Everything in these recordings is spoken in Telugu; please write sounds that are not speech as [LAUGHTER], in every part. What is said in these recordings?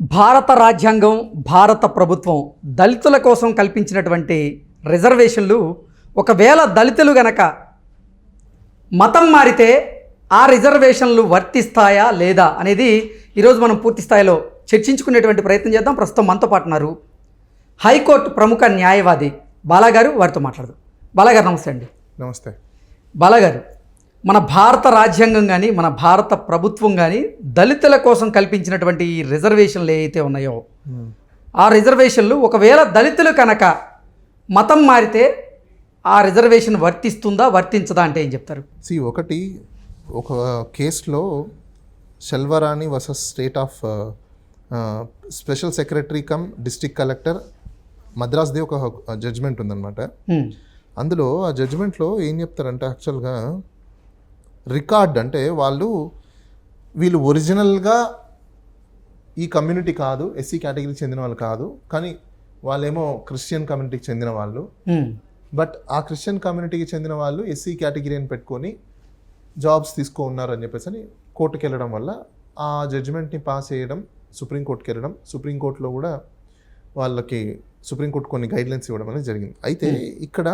భారత రాజ్యాంగం భారత ప్రభుత్వం దళితుల కోసం కల్పించినటువంటి రిజర్వేషన్లు ఒకవేళ దళితులు గనక మతం మారితే ఆ రిజర్వేషన్లు వర్తిస్తాయా లేదా అనేది ఈరోజు మనం పూర్తి స్థాయిలో చర్చించుకునేటువంటి ప్రయత్నం చేద్దాం. ప్రస్తుతం మనతో పాటు ఉన్నారు హైకోర్టు ప్రముఖ న్యాయవాది బాలాగారు. వారితో మాట్లాడదాం. బాలాగారు నమస్తే అండి. నమస్తే. బాలాగారు మన భారత రాజ్యాంగం కానీ మన భారత ప్రభుత్వం కానీ దళితుల కోసం కల్పించినటువంటి ఈ రిజర్వేషన్లు ఏవైతే ఉన్నాయో ఆ రిజర్వేషన్లు ఒకవేళ దళితులు కనుక మతం మారితే ఆ రిజర్వేషన్ వర్తిస్తుందా వర్తించదా అంటే ఏం చెప్తారు? సి ఒకటి ఒక కేసులో Selvarani versus state of special secretary cum district collector మద్రాస్ది ఒక జడ్జ్మెంట్ ఉందన్నమాట. అందులో ఆ జడ్జ్మెంట్లో ఏం చెప్తారంటే యాక్చువల్గా రికార్డ్ అంటే వాళ్ళు వీళ్ళు ఒరిజినల్గా ఈ కమ్యూనిటీ కాదు ఎస్సీ కేటగిరీకి చెందిన వాళ్ళు కాదు కానీ వాళ్ళేమో క్రిస్టియన్ కమ్యూనిటీకి చెందిన వాళ్ళు. బట్ ఆ క్రిస్టియన్ కమ్యూనిటీకి చెందిన వాళ్ళు ఎస్సీ కేటగిరీ అని పెట్టుకొని జాబ్స్ తీసుకో ఉన్నారు అని చెప్పేసి అని కోర్టుకి వెళ్ళడం వల్ల ఆ జడ్జిమెంట్ని పాస్ చేయడం సుప్రీంకోర్టుకి వెళ్ళడం సుప్రీంకోర్టులో కూడా వాళ్ళకి సుప్రీంకోర్టు కొన్ని గైడ్లైన్స్ ఇవ్వడం అనేది జరిగింది. అయితే ఇక్కడ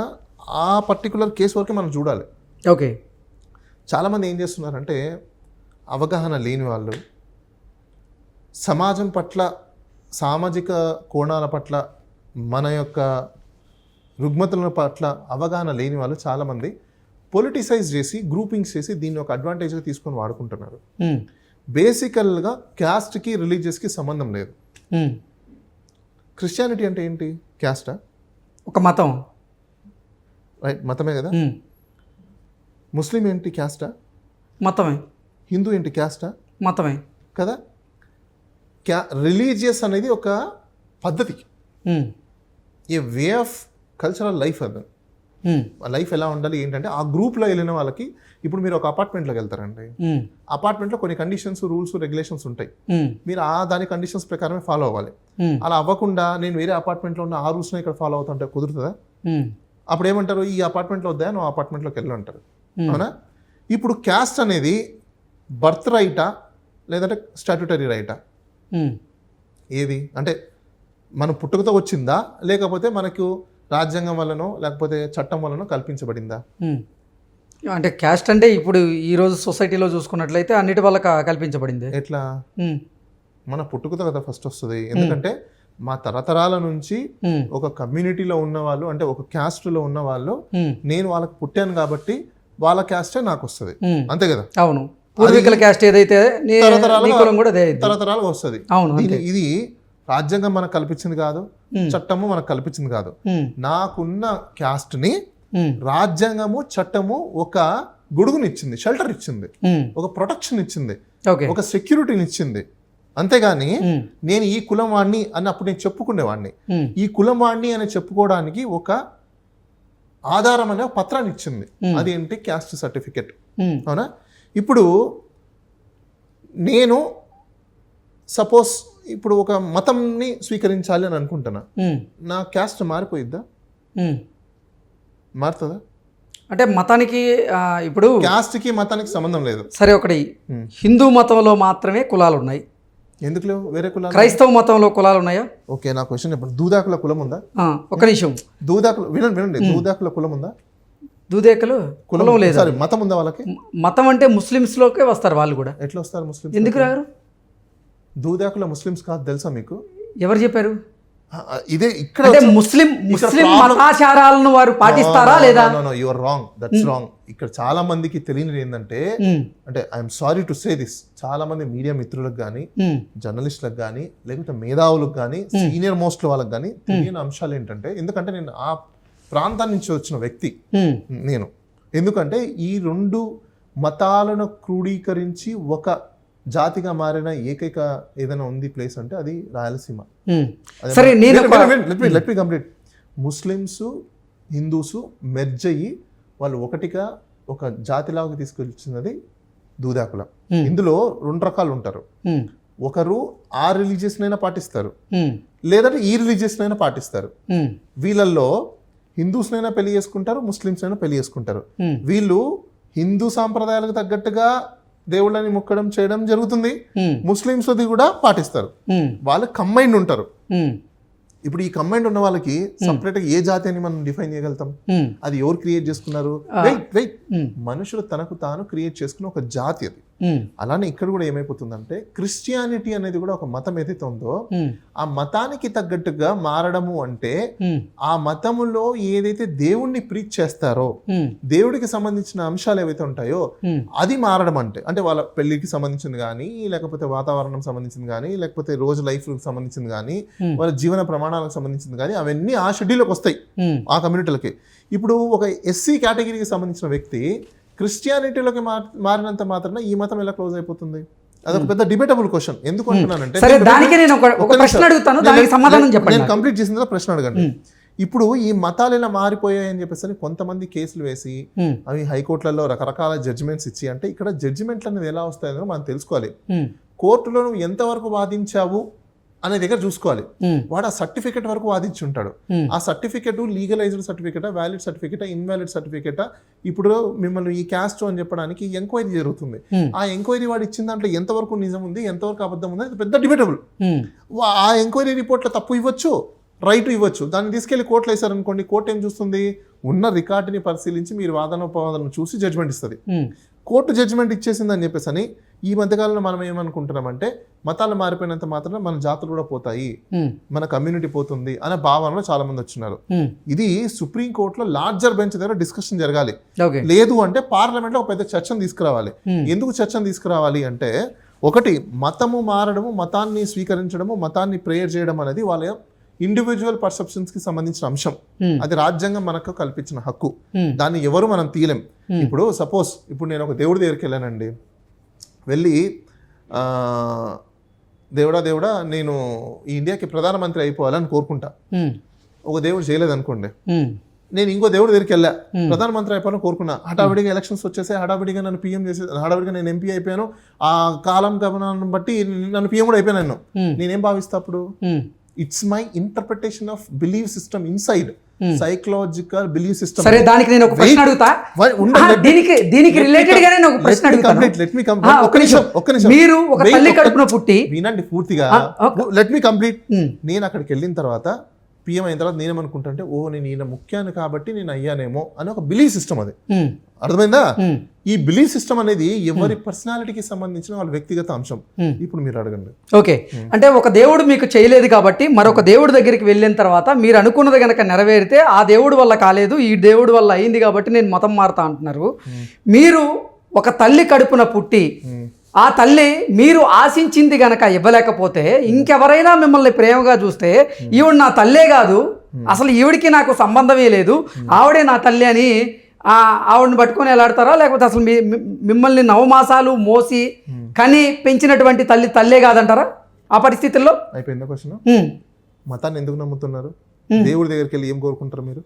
ఆ పర్టికులర్ కేసు వరకు మనం చూడాలి. ఓకే చాలామంది ఏం చేస్తున్నారంటే అవగాహన లేని వాళ్ళు సమాజం పట్ల సామాజిక కోణాల పట్ల మన యొక్క రుగ్మతల పట్ల అవగాహన లేని వాళ్ళు చాలామంది పొలిటిసైజ్ చేసి గ్రూపింగ్స్ చేసి దీన్ని ఒక అడ్వాంటేజ్గా తీసుకొని వాడుకుంటున్నారు. బేసికల్గా క్యాస్ట్కి రిలీజియస్కి సంబంధం లేదు. క్రిస్టియానిటీ అంటే ఏంటి క్యాస్టా ఒక మతం రైట్ మతమే కదా. ముస్లిం ఏంటి క్యాస్టా? మతమే. హిందూ ఏంటి క్యాస్టా? మతమే. కదా? క్యా రిలీజియస్ అనేది ఒక పద్ధతి. A way of cultural life అది. లైఫ్ ఎలా ఉండాలి ఏంటంటే ఆ గ్రూప్లో వెళ్ళిన వాళ్ళకి ఇప్పుడు మీరు ఒక అపార్ట్మెంట్లోకి వెళ్తారండి. అపార్ట్మెంట్లో కొన్ని కండిషన్స్ రూల్స్ రెగ్యులేషన్స్ ఉంటాయి. మీరు ఆ దాని కండిషన్స్ ప్రకారమే ఫాలో అవ్వాలి. అలా అవ్వకుండా నేను వేరే అపార్ట్మెంట్లో ఉన్న ఆ రూల్స్ని ఇక్కడ ఫాలో అవుతుంటే కుదురుతుందా. అప్పుడు ఏమంటారు ఈ అపార్ట్మెంట్లో వద్దా? నువ్వు అపార్ట్మెంట్లోకి వెళ్ళు అంటారు. Hmm. అవునా? ఇప్పుడు క్యాస్ట్ అనేది బర్త్ రైటా? లేదంటే స్టాట్యుటరీ రైటా? హ్మ్. ఏది? అంటే మన పుట్టుకతో వచ్చిందా? లేకపోతే మనకు రాజ్యాంగం వల్లనో లేకపోతే చట్టం వల్లనో కల్పించబడిందా? మ్మ్. అంటే క్యాస్ట్ అంటే ఇప్పుడు ఈ రోజు సొసైటీలో చూసుకున్నట్లయితే అన్నిటి వల్ల కల్పించబడింది. ఎట్లా. మన పుట్టుకతో కదా ఫస్ట్ వస్తుంది. ఎందుకంటే మా తరతరాల నుంచి. ఒక కమ్యూనిటీలో ఉన్న వాళ్ళు అంటే ఒక క్యాస్ట్లో ఉన్న వాళ్ళు. నేను వాళ్ళకి పుట్టాను కాబట్టి వాళ్ళ క్యాస్టే నాకు వస్తుంది. అంతే కదా అవును పూర్వీకుల క్యాస్ట్ ఏదైతే నీ తరతరాలుగా- నీ వస్తుంది అవును ఇది రాజ్యాంగం మనకు కల్పించింది కాదు. చట్టము మనకు కల్పించింది కాదు. నాకున్న క్యాస్ట్ని మ్మ్. రాజ్యాంగము చట్టము ఒక గొడుగునిచ్చింది షెల్టర్ ఇచ్చింది. ఒక ప్రొటెక్షన్ ఇచ్చింది ఓకే ఒక సెక్యూరిటీని ఇచ్చింది అంతేగాని. నేను ఈ కులం వాడిని అని అప్పుడు నేను చెప్పుకునేవాడిని. ఈ కులం వాడిని అని చెప్పుకోవడానికి ఒక ఆధారం అనే ఒక పత్రాన్ని ఇచ్చింది. అదేంటి క్యాస్ట్ సర్టిఫికెట్. అవునా ఇప్పుడు నేను సపోజ్ ఇప్పుడు ఒక మతంని స్వీకరించాలి అని అనుకుంటున్నా. నా క్యాస్ట్ మారిపోయిద్దా. మారుతుందా అంటే మతానికి ఇప్పుడు క్యాస్ట్కి మతానికి సంబంధం లేదు సరే ఒకటి. హిందూ మతంలో మాత్రమే కులాలు ఉన్నాయి ఎందుకు లేవు? వేరే కులాలు? క్రైస్తవ మతంలో కులాలు ఉన్నాయా? ఓకే నా క్వశ్చన్ ఇప్పుడు దూదాకుల కులం ఉందా? ఒక నిమిషం. దూదాకుల వినండి వినండి. దూదాకుల కులం ఉందా? దూదేకలు కులం లేదు? సారీ మతం ఉందా వాళ్ళకి? మతం అంటే ముస్లిమ్స్లోకే వస్తారు వాళ్ళు కూడా. ఎట్లా వస్తారు ముస్లిమ్స్ ఎందుకు రారు? దూదాకుల ముస్లిమ్స్ కాదు తెలుసా మీకు? ఎవరు చెప్పారు? ఇదే ఇక్కడ ముస్లిం ముస్లిం మతాచారాలను వారు పాటిస్తారా లేదా? యువర్ రాంగ్ దట్స్ రాంగ్ ఇక్కడ చాలా మందికి తెలియనిది ఏంటంటే మ్మ్. అంటే I'm sorry to say this చాలా మంది మీడియా మిత్రులకు కానీ మ్మ్. జర్నలిస్టులకు కానీ లేకపోతే మేధావులకు కానీ సీనియర్ మోస్ట్ వాళ్ళకి కానీ తెలియని అంశాలు ఏంటంటే ఎందుకంటే నేను ఆ ప్రాంతం నుంచి వచ్చిన వ్యక్తి. నేను. ఎందుకంటే ఈ రెండు మతాలను క్రోడీకరించి ఒక జాతిగా మారిన ఏకైక ఏదైనా ఉంది ప్లేస్ అంటే అది రాయలసీమ. అదే సరే నేను complete. ముస్లిమ్స్ హిందూస్ మెర్జ్ అయ్యి వాళ్ళు ఒకటిగా ఒక జాతిలాగా తీసుకొచ్చినది దూదాకుల Hmm. ఇందులో రెండు రకాలు ఉంటారు మ్మ్. ఒకరు ఆ రిలీజియస్ నైనా పాటిస్తారు. లేదంటే ఈ రిలీజియస్ నైనా పాటిస్తారు. వీళ్ళల్లో హిందూస్నైనా పెళ్ళి చేసుకుంటారు ముస్లిమ్స్ అయినా పెళ్ళి చేసుకుంటారు. వీళ్ళు హిందూ సాంప్రదాయాలకు తగ్గట్టుగా దేవుళ్ళని మొక్కడం చేయడం జరుగుతుంది. ఉమ్, ముస్లిమ్స్ అది కూడా పాటిస్తారు. వాళ్ళు కంబైండ్ ఉంటారు. ఇప్పుడు ఈ కంబైండ్ ఉన్న వాళ్ళకి సపరేట్గా ఏ జాతి అని మనం డిఫైన్ చేయగలుగుతాం? అది ఎవరు క్రియేట్ చేసుకున్నారు? వెయిట్ వెయిట్ మనుషులు తనకు తాను క్రియేట్ చేసుకున్న ఒక జాతి అది. అలానే ఇక్కడ కూడా ఏమైపోతుందంటే క్రిస్టియానిటీ అనేది కూడా ఒక మతం ఏదైతే ఉందో ఉమ్, ఆ మతానికి తగ్గట్టుగా మారడము అంటే ఉమ్, ఆ మతములో ఏదైతే దేవుణ్ణి ప్రీచ్ చేస్తారో దేవుడికి సంబంధించిన అంశాలు ఏవైతే ఉంటాయో అది మారడం అంటే అంటే వాళ్ళ పెళ్ళికి సంబంధించింది కానీ లేకపోతే వాతావరణం సంబంధించింది కానీ లేకపోతే రోజు లైఫ్ సంబంధించింది కానీ Hmm. వాళ్ళ జీవన ప్రమాణాలకు సంబంధించింది కానీ అవన్నీ ఆ షెడ్యూల్లోకి వస్తాయి ఆ కమ్యూనిటీలకి. ఇప్పుడు ఒక ఎస్సీ కేటగిరీకి సంబంధించిన వ్యక్తి క్రిస్టియానిటీలోకి మార్- మారినంత మాత్రాన ఈ మతం ఎలా క్లోజ్ అయిపోతుంది? అదొక పెద్ద డిబేటబుల్ క్వశ్చన్. ఎందుకు అంటున్నానంటే సరే దానికి నేను ఒక ప్రశ్న. అడుగుతాను దానికి సమాధానం చెప్పండి. నేను. కంప్లీట్ చేసిన తర్వాత ప్రశ్న అడగండి. ఇప్పుడు ఈ మతాలు ఇలా మారిపోయాయి అని చెప్పేసి కొంతమంది కేసులు వేసి అవి హైకోర్టులలో రకరకాల జడ్జిమెంట్స్ ఇచ్చి అంటే ఇక్కడ జడ్జిమెంట్లు అనేది ఎలా వస్తాయో మనం తెలుసుకోవాలి. కోర్టులో నువ్వు ఎంతవరకు వాదించావు? అనే దగ్గర చూసుకోవాలి. వాడు ఆ సర్టిఫికెట్ వరకు వాదించి ఉంటాడు ఆ certificate legalized certificate valid certificate invalid certificate? ఇప్పుడు మిమ్మల్ని ఈ క్యాస్ట్ అని చెప్పడానికి ఎంక్వైరీ జరుగుతుంది. ఆ ఎంక్వైరీ వాడు ఇచ్చిన దాంట్లో ఎంతవరకు నిజం ఉంది ఎంతవరకు అబద్ధం ఉంది అది పెద్ద డిబేటబుల్ ఆ ఎంక్వైరీ రిపోర్ట్లో తప్పు ఇవ్వచ్చు రైట్ ఇవ్వచ్చు. దాన్ని తీసుకెళ్ళి కోర్టులో వేశారనుకోండి కోర్టు ఏం చూస్తుంది? ఉన్న రికార్డుని పరిశీలించి మీరు వాదనోపవాదన చూసి జడ్జ్మెంట్ ఇస్తుంది. కోర్టు జడ్జ్మెంట్ ఇచ్చేసిందని చెప్పేసి అని ఈ మధ్యకాలంలో మనం ఏమనుకుంటున్నామంటే మతాలు మారిపోయినంత మాత్రం మన జాతులు కూడా పోతాయి. మన కమ్యూనిటీ పోతుంది అనే భావనలో చాలా మంది వచ్చినారు ఇది సుప్రీం కోర్టులో లార్జర్ బెంచ్ దగ్గర డిస్కషన్ జరగాలి. లేదు అంటే పార్లమెంట్లో ఒక పెద్ద చర్చను తీసుకురావాలి. ఎందుకు చర్చను తీసుకురావాలి అంటే ఒకటి మతము మారడము మతాన్ని స్వీకరించడము మతాన్ని ప్రేయర్ చేయడం అనేది వాళ్ళ ఇండివిజువల్ పర్సెప్షన్స్కి సంబంధించిన అంశం. అది రాజ్యాంగం మనకు కల్పించిన హక్కు. దాన్ని ఎవరు మనం తీయలేం. ఇప్పుడు సపోజ్ ఇప్పుడు నేను ఒక దేవుడి దగ్గరికి వెళ్ళానండి. వెళ్ళి దేవుడా దేవుడా నేను ఈ ఇండియాకి ప్రధానమంత్రి అయిపోవాలని కోరుకుంటా. ఒక దేవుడు చేయలేదు అనుకోండి. నేను ఇంకో దేవుడి దగ్గరికి వెళ్ళా. ప్రధానమంత్రి అయిపోవాలని కోరుకున్నా. హడావిడిగా ఎలక్షన్స్ వచ్చేసాయి. హడావిడిగా నన్ను పీఎం చేసే హడావిడిగా నేను ఎంపీ అయిపోయాను. ఆ కాలం గమనాన్ని బట్టి నన్ను పీఎం కూడా అయిపోయాను నేను. నేనేం భావిస్తా అప్పుడు? It's my interpretation of belief system inside. Psychological belief system సరే దానికి నేను ఒక ప్రశ్న అడుగుతా? దీనికి దీనికి రిలేటెడ్ గానే నేను ఒక ప్రశ్న అడుగుతాను. లెట్ మీ ఆ, ఒక్క నిమిషం ఒక్క నిమిషం. మీరు ఒక తల్లి కడుపున పుట్టి వినండి పూర్తిగా ఒక- లెట్ మీ కంప్లీట్ నేను అక్కడికి వెళ్ళిన తర్వాత పిఎం అయిన తర్వాత నేనేమనుకుంటా ఓ నేను ఈయన ముఖ్యాన్ని కాబట్టి నేను అయ్యానేమో అని ఒక బిలీవ్ సిస్టమ్ అది. అర్థమైందా? ఈ బిలీవ్ సిస్టమ్ అనేది ఎవరి పర్సనాలిటీకి సంబంధించిన వాళ్ళ వ్యక్తిగత అంశం. ఇప్పుడు మీరు అడగండి. ఓకే. అంటే ఒక దేవుడు మీకు చేయలేదు కాబట్టి మరొక దేవుడి దగ్గరికి వెళ్ళిన తర్వాత మీరు అనుకున్నది గనక నెరవేరితే ఆ దేవుడు వల్ల కాలేదు ఈ దేవుడు వల్ల అయింది కాబట్టి నేను మతం మారుతా అంటున్నారు. మీరు ఒక తల్లి కడుపున పుట్టి ఆ తల్లి మీరు ఆశించింది గనక ఇవ్వలేకపోతే ఇంకెవరైనా మిమ్మల్ని ప్రేమగా చూస్తే ఈవిడ నా తల్లే కాదు. అసలు ఈవిడికి నాకు సంబంధమే లేదు. ఆవిడే నా తల్లి అని ఆ ఆవిడని పట్టుకొని ఎలాడతారా? లేకపోతే అసలు మీ మిమ్మల్ని నవమాసాలు మోసి కని పెంచినటువంటి తల్లి తల్లే కాదంటారా? ఆ పరిస్థితుల్లో? అయిపోయిందా క్వశ్చన్? మతాన్ని ఎందుకు నమ్ముతున్నారు? దేవుడి దగ్గరికి వెళ్ళి ఏం కోరుకుంటారు మీరు?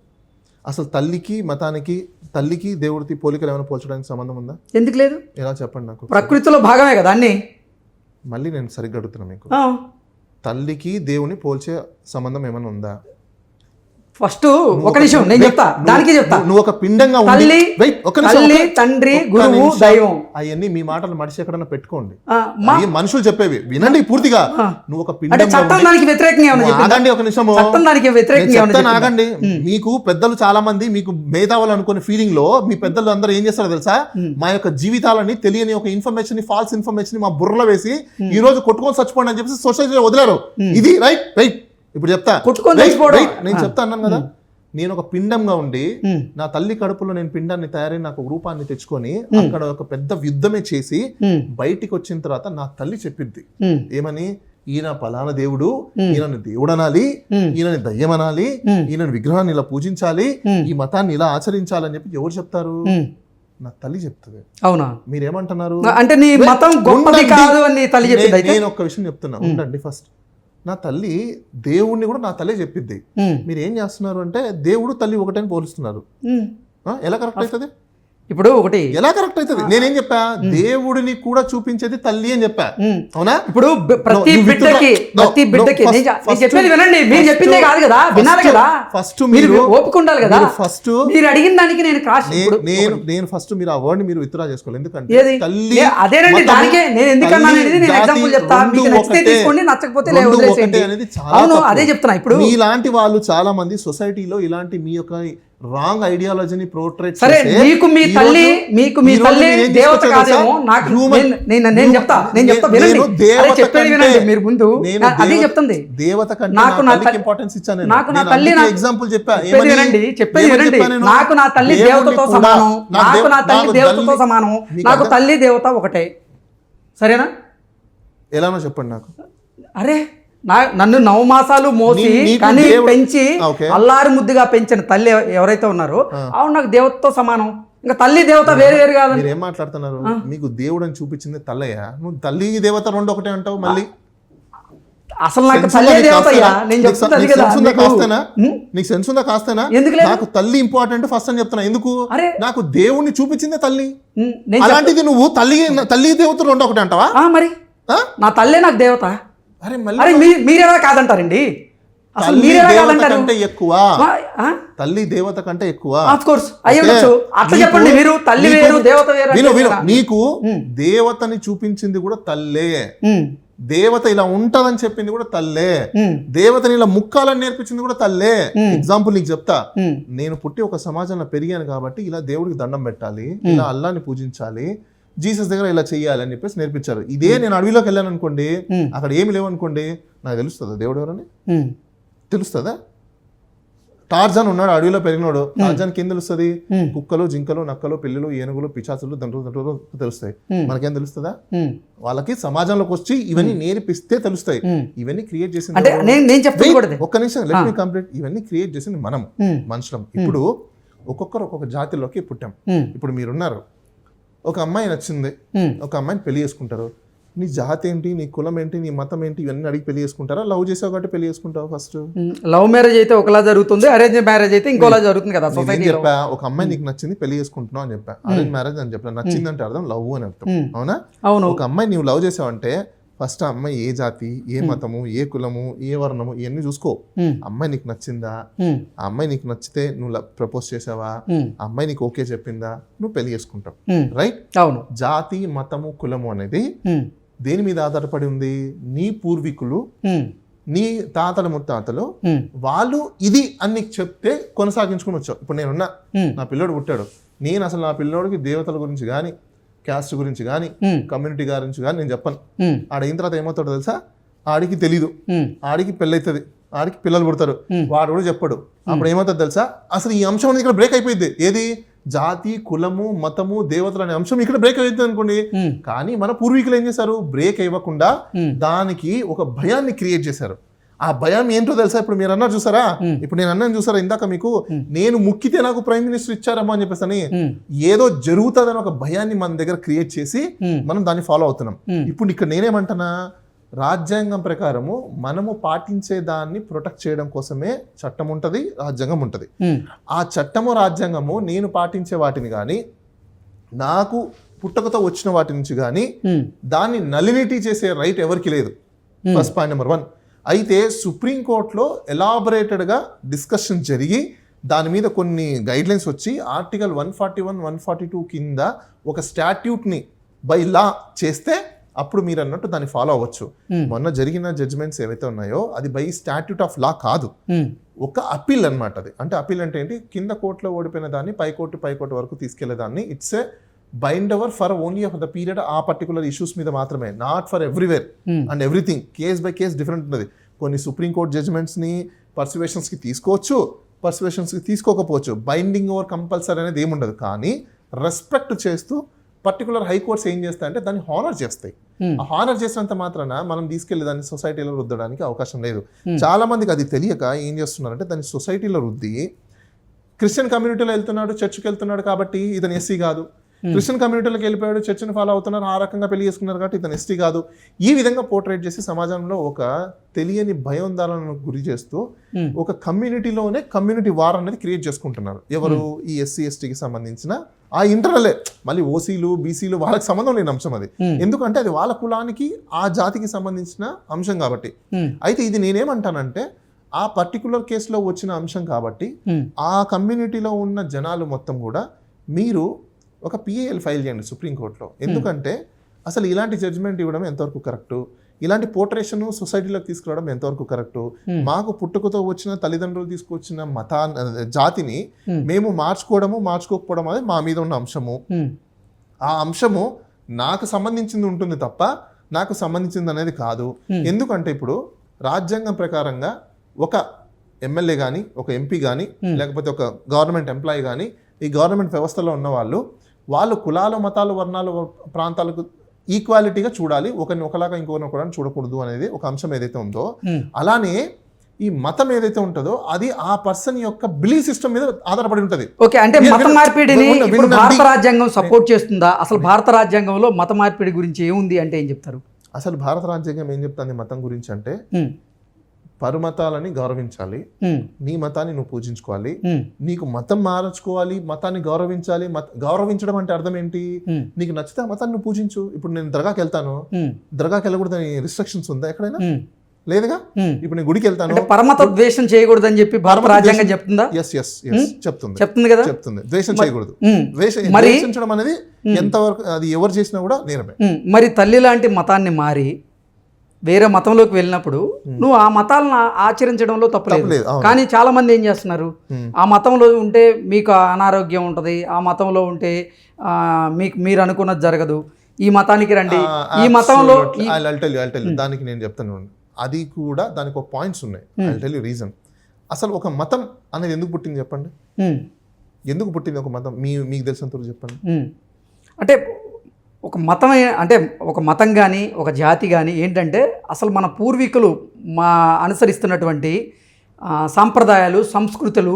అసలు తల్లికి మతానికి తల్లికి దేవుడికి పోలికలు ఏమైనా పోల్చడానికి సంబంధం ఉందా? ఎందుకు లేదు? ఎలా చెప్పండి నాకు ప్రకృతిలో భాగమే కదా అన్ని. మళ్ళీ నేను సరిగ్గా అడుగుతున్నా మీకు. తల్లికి దేవుని పోల్చే సంబంధం ఏమైనా ఉందా? ఫస్ట్ ఒక నిమిషం నేను చెప్తా దానికి చెప్తా. నువ్వు ఒక పిండంగా ఉండి- తల్లి నిమిషం, తల్లి తండ్రి గురువు నిమిషం. దైవం. అవన్నీ మీ మాటలు మడిచి ఎక్కడన్నా పెట్టుకోండి. మనుషులు చెప్పేవి. వినండి పూర్తిగా. నువ్వు ఒక పిండంగా చట్టం దానికి వ్యతిరేకంగా? ఆగండి ఒక నిమిషము. చట్టం దానికి వ్యతిరేకంగా? ఆగండి. మీకు పెద్దలు చాలా మంది మీకు మేధావులు అనుకునే ఫీలింగ్లో మీ పెద్దలు అందరూ ఏం చేస్తారో తెలుసా? మా యొక్క జీవితాలని తెలియని ఒక ఇన్ఫర్మేషన్ ఫాల్స్ ఇన్ఫర్మేషన్ మా బుర్రలో వేసి ఈ రోజు కొట్టుకొని చచ్చిపోండి అని చెప్పేసి సొసైటీలో వదిలేరు. ఇది రైట్ రైట్. ఇప్పుడు చెప్తా. నేను చెప్తా అన్నాను కదా. నేను ఒక పిండంగా ఉండి నా తల్లి కడుపులో నేను పిండాన్ని తయారై నాకు ఒక రూపాన్ని తెచ్చుకొని అక్కడ ఒక పెద్ద యుద్ధమే చేసి బయటికి వచ్చిన తర్వాత నా తల్లి చెప్పిద్ది. ఉమ్, ఏమని? ఈయన పలానా దేవుడు ఈయనని దేవుడు అనాలి. ఈయనని దయ్యం అనాలి. ఈయనని విగ్రహాన్ని ఇలా పూజించాలి. ఈ మతాన్ని ఇలా ఆచరించాలని చెప్పి ఎవరు చెప్తారు. నా తల్లి చెప్తుంది. అవునా? మీరేమంటున్నారు? అంటే నీ మతం గొప్పది. కాదు అని తల్లి చెప్పింది నేను ఒక్క విషయం చెప్తున్నా. ఉండండి ఫస్ట్. నా తల్లి దేవుణ్ణి కూడా నా తల్లే చెప్పిద్ది. మీరు ఏం చేస్తున్నారు అంటే దేవుడు తల్లి ఒకటని పోలుస్తున్నారు. ఎలా కరెక్ట్ అవుతుంది? ఇప్పుడు ఒకటి. ఎలా కరెక్ట్ అవుతుంది? నేనేం చెప్పా? దేవుడిని కూడా చూపించేది తల్లి అని చెప్పా. అవునా? ఇప్పుడు ప్రతి బిడ్డకి ప్రతి బిడ్డకి చెప్పేది వినండి. మీరు చెప్పిందే కాదు కదా? వినాలి కదా? first మీరు ఓపిక ఉండాలి కదా? first- మీరు అడిగిన దానికి నేను ఇప్పుడు నేను నేను ఫస్ట్ మీరు ఆ వర్డ్ మీరు విత్డ్రా చేసుకోవాలి. ఎందుకంటే తల్లి అదేనండి దానికే నేను ఎందుకన్నా అనేది నేను ఎగ్జాంపుల్ చెప్తా. మీకు నచ్చితే. తీసుకోండి నచ్చకపోతే లేదు అనేది చాలా అవును. అదే చెప్తున్నా. ఇప్పుడు మీలాంటి వాళ్ళు చాలా మంది సొసైటీలో ఇలాంటి మీ యొక్క రాంగ్ ఐడియాలజీని ప్రోట్రేట్ సరే మీకు మీ తల్లి మీకు మీ తల్లి దేవత కాదేమో? నాకు నేను- నేను చెప్తా నేను చెప్తా వినండి. చెప్పేది వినండి మీరు ముందు. అదే చెప్తుంది. దేవత కంటే నాకు నా తల్లి- ఇంపార్టెన్స్ ఇచ్చాను నేను. నాకు నా తల్లి ఎగ్జాంపుల్ చెప్పా. ఏమని? వినండి చెప్పేది వినండి? నాకు నా తల్లి దేవతతో సమానం. నాకు నా తల్లి దేవతతో సమానం. నాకు తల్లి దేవత ఒకటే. సరేనా? ఎలానో చెప్పండి నాకు. అరే నన్ను నవమాసాలు మోసి కని పెంచి. అల్లారి ముద్దుగా పెంచిన తల్లి ఎవ- ఎవరైతే ఉన్నారో అవును నాకు దేవతతో సమానం. ఇంకా తల్లి దేవత వేరు వేరు మీరు ఏం మాట్లాడుతున్నారు మీకు దేవుడు అని చూపించింది తల్లయ్య? నువ్వు తల్లి దేవత రెండు ఒకటే అంటావు మళ్ళీ? అసలు నాకు తల్లి దేవత? నేను నీకు కదా సెన్స్ ఉందా కాస్తేనా? ఉం? నీకు సెన్స్ ఉందా కాస్తేనా? ఎందుకు? నాకు తల్లి ఇంపార్టెంట్ ఫస్ట్ అని చెప్తున్నా. ఎందుకు? అరే. నాకు దేవుణ్ణి చూపించిందే తల్లి. అలాంటిది నువ్వు తల్లి తల్లి దేవత రెండు ఒకటి అంటావా? మరి? నా తల్లే నాకు దేవత. అరే మళ్ళీ అరే మీ మీరెలా కాదంటారండి? అసలు దేవత కాదంటారు? ఎక్కువ. తల్లి దేవత కంటే ఎక్కువ. ఆఫ్ కోర్స్ అట్లా చెప్పండి మీరు. తల్లి వేరు దేవత వేరు. నీకు దేవతని చూపించింది కూడా తల్లే. దేవత ఇలా ఉంటదని చెప్పింది కూడా తల్లే. దేవతని ఇలా ముక్కాలని నేర్పించింది కూడా తల్లే. ఎగ్జాంపుల్ నీకు చెప్తా. నేను పుట్టి ఒక సమాజంలో పెరిగాను కాబట్టి ఇలా దేవుడికి దండం పెట్టాలి ఇలా అల్లాని పూజించాలి జీసస్ దగ్గర ఇలా చెయ్యాలి అని చెప్పేసి నేర్పించారు. ఇదే నేను అడవిలోకి వెళ్ళాను అనుకోండి అక్కడ ఏమి లేవు అనుకోండి నాకు తెలుస్తుందా దేవుడు ఎవరని? ఉం, తెలుస్తుందా? టార్జాన్ ఉన్నాడు అడవిలో పెరిగినాడు. టార్జాన్కి ఏం తెలుస్తుంది? Hmm. కుక్కలు జింకలు నక్కలు పిల్లులు ఏనుగులు పిచాచులు దండ్రులు దండ్రులు తెలుస్తాయి. Hmm. మనకేం తెలుస్తుందా. వాళ్ళకి సమాజంలోకి వచ్చి ఇవన్నీ నేర్పిస్తే తెలుస్తాయి. Hmm. ఇవన్నీ క్రియేట్ చేసింది. ఒక్క నిమిషం లెట్ మీ కంప్లీట్ ఇవన్నీ క్రియేట్ చేసింది మనం మనుషులం. ఇప్పుడు ఒక్కొక్కరు ఒక్కొక్క జాతిలోకి పుట్టాం. ఇప్పుడు మీరున్నారు. ఒక అమ్మాయి నచ్చింది. ఒక అమ్మాయిని పెళ్ళి చేసుకుంటారు. నీ జాతి ఏంటి? నీ కులం ఏంటి? నీ మతం ఏంటి? ఇవన్నీ అడిగి పెళ్ళి చేసుకుంటారా? లవ్ చేసావు కాబట్టి పెళ్ళి చేసుకుంటావు ఫస్ట్. లవ్ మ్యారేజ్ అయితే ఒకలా జరుగుతుంది అరేంజ్ మ్యారేజ్ అయితే ఇంకోలా జరుగుతుంది కదా. చెప్పా? ఒక అమ్మాయి నీకు నచ్చింది పెళ్ళి చేసుకుంటున్నావు అని చెప్పా. అరేంజ్ మ్యారేజ్ అని చెప్పా నచ్చింది అంటే అర్థం లవ్ అని అర్థం. అవునా? అవును. ఒక అమ్మాయి నువ్వు లవ్ చేసావంటే ఫస్ట్ ఆ అమ్మాయి ఏ జాతి ఏ మతము ఏ కులము ఏ వర్ణము ఇవన్నీ చూసుకో. అమ్మాయి నీకు నచ్చిందా? ఆ అమ్మాయి నీకు నచ్చితే నువ్వు ప్రపోజ్ చేసావా? అమ్మాయి నీకు ఓకే చెప్పిందా? నువ్వు పెళ్ళి చేసుకుంటావు. రైట్ అవును. జాతి మతము కులము అనేది దేని మీద ఆధారపడి ఉంది? నీ పూర్వీకులు నీ తాతల ముత్తాతలు వాళ్ళు ఇది అని నీకు చెప్తే కొనసాగించుకుని వచ్చావు. ఇప్పుడు నేనున్నా నా పిల్లోడు పుట్టాడు. నేను అసలు నా పిల్లోడికి దేవతల గురించి కానీ క్యాస్ట్ గురించి కానీ కమ్యూనిటీ గురించి కానీ నేను చెప్పను. ఉం, ఆడ అయిన తర్వాత ఏమవుతాడో తెలుసా? ఆడికి తెలీదు. ఆడికి పెళ్ళైతుంది. ఆడికి పిల్లలు పుడతారు. వాడు కూడా చెప్పడు. అప్పుడు ఏమవుతుంది తెలుసా? అసలు ఈ అంశం అనేది ఇక్కడ బ్రేక్ అయిపోయింది ఏది? జాతి కులము మతము దేవతలు అనే అంశం ఇక్కడ బ్రేక్ అవుతుంది అనుకోండి. కానీ మన పూర్వీకులు ఏం చేశారు? బ్రేక్ ఇవ్వకుండా Hmm. దానికి ఒక భయాన్ని క్రియేట్ చేశారు. ఆ భయం ఏంటో తెలుసా? ఇప్పుడు మీరు అన్నారు చూసారా? ఇప్పుడు నేను అన్నాను చూసారా ఇందాక మీకు? నేను ముక్కితే నాకు ప్రైమ్ మినిస్టర్ ఇచ్చారమ్మా అని చెప్పేసి ఏదో జరుగుతుందని ఒక భయాన్ని మన దగ్గర క్రియేట్ చేసి మనం దాన్ని ఫాలో అవుతున్నాం. ఇప్పుడు ఇక్కడ నేనేమంటున్నా? రాజ్యాంగం ప్రకారము మనము పాటించే దాన్ని ప్రొటెక్ట్ చేయడం కోసమే చట్టం ఉంటుంది రాజ్యాంగం ఉంటుంది. ఆ చట్టము రాజ్యాంగము నేను పాటించే వాటిని కానీ నాకు పుట్టకతో వచ్చిన వాటి నుంచి కానీ దాన్ని నలినిటీ చేసే రైట్ ఎవరికి లేదు. ఫస్ట్ పాయింట్ నెంబర్ వన్ అయితే సుప్రీంకోర్టులో ఎలాబరేటెడ్గా డిస్కషన్ జరిగి దాని మీద కొన్ని గైడ్లైన్స్ వచ్చి article one forty one one forty two కింద ఒక స్టాట్యూట్ని బై లా చేస్తే అప్పుడు మీరు అన్నట్టు దాన్ని ఫాలో అవ్వచ్చు. మొన్న జరిగిన జడ్జిమెంట్స్ ఏవైతే ఉన్నాయో అది బై స్టాట్యూట్ ఆఫ్ లా కాదు. ఒక అప్పీల్ అన్నమాట అది. అంటే అప్పీల్ అంటే ఏంటి? కింద కోర్టులో ఓడిపోయిన దాన్ని పై కోర్టు పై కోర్టు వరకు తీసుకెళ్ళేదాన్ని it's a bind our for only of the period ఆ పర్టికులర్ ఇష్యూస్ మీద మాత్రమే not for everywhere Hmm. And everything case by case different ఉంటుంది కొన్ని సుప్రీంకోర్టు జడ్జ్మెంట్స్ని పర్సివేషన్స్కి తీసుకోవచ్చు పర్సివేషన్స్కి తీసుకోకపోవచ్చు. బైండింగ్ ఓవర్ కంపల్సరీ అనేది ఏముండదు కానీ రెస్పెక్ట్ చేస్తూ పర్టికులర్ హైకోర్ట్స్ ఏం చేస్తాయంటే దాన్ని హానర్ చేస్తాయి. Hmm. ఆ హానర్ చేసినంత మాత్రాన మనం తీసుకెళ్ళి దాన్ని సొసైటీలో రుద్దడానికి అవకాశం లేదు. చాలా మందికి అది తెలియక ఏం చేస్తున్నారంటే దాన్ని సొసైటీలో రుద్ది క్రిస్టియన్ కమ్యూనిటీలో వెళ్తున్నాడు చర్చ్కి వెళ్తున్నాడు కాబట్టి ఇతను ఎస్సీ కాదు. క్రిస్టియన్ కమ్యూనిటీలోకి వెళ్ళిపోయాడు చర్చిని ఫాలో అవుతున్నారు ఆ రకంగా పెళ్ళి చేసుకున్నారు కాబట్టి ఇతను ఎస్టీ కాదు. ఈ విధంగా పోర్ట్రేట్ చేసి సమాజంలో ఒక తెలియని భయోందాలను గురి చేస్తూ Hmm. ఒక కమ్యూనిటీలోనే కమ్యూనిటీ వార్ అనేది క్రియేట్ చేసుకుంటున్నారు. ఎవరు ఈ ఎస్సీ ఎస్టీకి సంబంధించిన? ఆ ఇంటర్నలే మళ్ళీ ఓసీలు బీసీలు వాళ్ళకి సంబంధం లేని అంశం అది. Hmm. ఎందుకంటే అది వాళ్ళ కులానికి ఆ జాతికి సంబంధించిన అంశం కాబట్టి. అయితే ఇది నేనేమంటానంటే ఆ పర్టికులర్ కేసులో వచ్చిన అంశం కాబట్టి ఆ కమ్యూనిటీలో ఉన్న జనాలు మొత్తం కూడా మీరు ఒక పిఏఎల్ ఫైల్ చేయండి సుప్రీంకోర్టులో ఎందుకంటే అసలు ఇలాంటి జడ్జిమెంట్ ఇవ్వడం ఎంతవరకు కరెక్టు ఇలాంటి పోర్ట్రేషన్ సొసైటీలోకి తీసుకురావడం ఎంతవరకు కరెక్టు Hmm. మాకు పుట్టుకతో వచ్చిన తల్లిదండ్రులు తీసుకొచ్చిన మతా జాతిని Hmm. మేము మార్చుకోవడము మార్చుకోకపోవడం అనేది మా మీద ఉన్న అంశము ఆ అంశము నాకు సంబంధించింది ఉంటుంది తప్ప నాకు సంబంధించింది అనేది కాదు Hmm. ఎందుకంటే ఇప్పుడు రాజ్యాంగం ప్రకారంగా ఒక ఎమ్మెల్యే కానీ ఒక ఎంపీ కానీ Hmm. లేకపోతే ఒక గవర్నమెంట్ ఎంప్లాయీ కానీ ఈ గవర్నమెంట్ వ్యవస్థలో ఉన్న వాళ్ళు వాళ్ళు కులాలు మతాలు వర్ణాలు ప్రాంతాలకు ఈక్వాలిటీగా చూడాలి. ఒకరిని ఒకలాగా ఇంకొకరిని ఒకలా చూడకూడదు అనేది ఒక అంశం ఏదైతే ఉందో. అలానే ఈ మతం ఏదైతే ఉంటుందో అది ఆ పర్సన్ యొక్క బిలీఫ్ సిస్టమ్ మీద ఆధారపడి ఉంటుంది. ఓకే అంటే మత మార్పిడిని. భారత రాజ్యాంగం సపోర్ట్ చేస్తుందా? అసలు భారత రాజ్యాంగంలో మత మార్పిడి గురించి ఏముంది అంటే ఏం చెప్తారు? అసలు భారత రాజ్యాంగం ఏం చెప్తుంది మతం గురించి అంటే పరుమతాలని గౌరవించాలి. నీ మతాన్ని నువ్వు పూజించుకోవాలి. నీకు మతం మార్చుకోవాలి. మతాన్ని గౌరవించాలి. మత గౌరవించడం అంటే అర్థం ఏంటి? నీకు నచ్చితే ఆ మతాన్ని నువ్వు పూజించు. ఇప్పుడు నేను దర్గాకి వెళ్తాను. దర్గాకి వెళ్ళకూడదని రిస్ట్రిక్షన్స్ ఉందా ఎక్కడైనా. లేదుగా. ఇప్పుడు నేను గుడికి వెళ్తాను. పరమత ద్వేషం చేయకూడదని చెప్పి భారత రాజ్యాంగం చెప్తుందా? ఎస్ ఎస్ ఎస్ చెప్తుంది. చెప్తుంది కదా? చెప్తుంది. ద్వేషం చేయకూడదు. ద్వేషించడం అనేది ఎంతవరకు అది ఎవరు చేసినా కూడా నేరమే. మరి తల్లి లాంటి మతాన్ని మారి వేరే మతంలోకి వెళ్ళినప్పుడు నువ్వు ఆ మతాలను ఆచరించడంలో తప్పు లేదు. తప్పులేదు. కానీ చాలా మంది ఏం చేస్తున్నారు. ఆ మతంలో ఉంటే మీకు అనారోగ్యం ఉంటుంది ఆ మతంలో ఉంటే మీకు మీరు అనుకున్నది జరగదు. ఈ మతానికి రండి. ఈ మతంలో దానికి నేను చెప్తాను అది కూడా దానికి ఒక పాయింట్స్ ఉన్నాయి. రీజన్ అసలు ఒక మతం అనేది ఎందుకు పుట్టింది చెప్పండి? ఎందుకు పుట్టింది ఒక మతం? మీ మీకు తెలిసినంత చెప్పండి. అంటే ఒక మతం ఏ- అంటే ఒక మతం కానీ ఒక జాతి కానీ ఏంటంటే అసలు మన పూర్వీకులు మా అనుసరిస్తున్నటువంటి సాంప్రదాయాలు సంస్కృతులు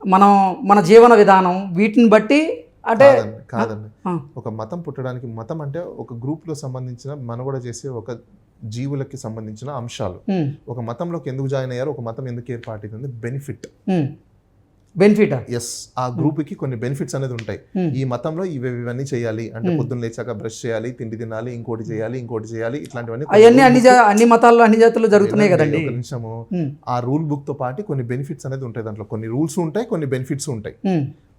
మనం మన జీవన విధానం వీటిని బట్టి అంటే కాదండి ఒక మతం పుట్టడానికి మతం అంటే ఒక గ్రూప్లో సంబంధించిన మనుగడ చేసే ఒక జీవులకి సంబంధించిన అంశాలు. ఒక మతంలోకి ఎందుకు జాయిన్ అయ్యారు? ఒక మతం ఎందుకు ఏర్పాటైంది? బెనిఫిట్. బెనిఫిటా ఎస్ ఆ గ్రూప్కి కొన్ని బెనిఫిట్స్ అనేది ఉంటాయి. Hmm. ఈ మతంలో ఇవి ఇవన్నీ చేయాలి. అంటే పొద్దున్న లేచాక బ్రష్ చేయాలి తిండి తినాలి ఇంకోటి చేయాలి ఇంకోటి చేయాలి ఇట్లాంటివన్నీ అవన్నీ అన్ని అన్ని మతాల్లో అన్ని జాతుల్లో జరుగుతున్నాయి కదండి. నిమిషము. ఉమ్, ఆ రూల్ బుక్తో పాటు కొన్ని బెనిఫిట్స్ అనేది ఉంటాయి దాంట్లో. కొన్ని రూల్స్ ఉంటాయి కొన్ని బెనిఫిట్స్ ఉంటాయి.